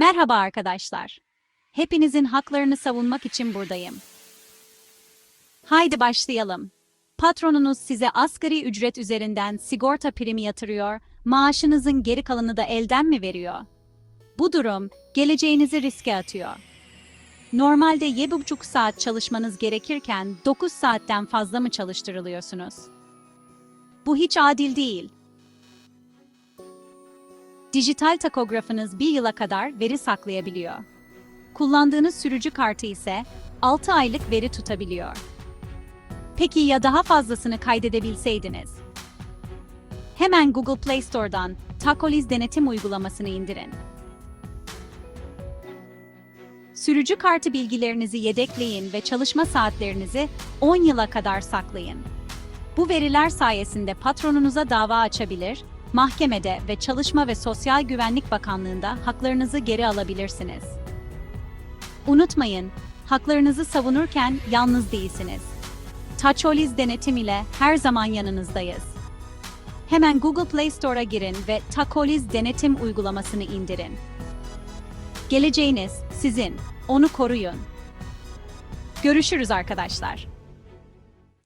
Merhaba arkadaşlar. Hepinizin haklarını savunmak için buradayım. Haydi başlayalım. Patronunuz size asgari ücret üzerinden sigorta primi yatırıyor, maaşınızın geri kalanını da elden mi veriyor? Bu durum geleceğinizi riske atıyor. Normalde 7,5 saat çalışmanız gerekirken 9 saatten fazla mı çalıştırılıyorsunuz? Bu hiç adil değil. Dijital takografınız bir yıla kadar veri saklayabiliyor. Kullandığınız sürücü kartı ise 6 aylık veri tutabiliyor. Peki ya daha fazlasını kaydedebilseydiniz? Hemen Google Play Store'dan Takoliz denetim uygulamasını indirin. Sürücü kartı bilgilerinizi yedekleyin ve çalışma saatlerinizi 10 yıla kadar saklayın. Bu veriler sayesinde patronunuza dava açabilir, mahkemede ve Çalışma ve Sosyal Güvenlik Bakanlığı'nda haklarınızı geri alabilirsiniz. Unutmayın, haklarınızı savunurken yalnız değilsiniz. Taçoliz denetim ile her zaman yanınızdayız. Hemen Google Play Store'a girin ve Takoliz denetim uygulamasını indirin. Geleceğiniz sizin, onu koruyun. Görüşürüz arkadaşlar.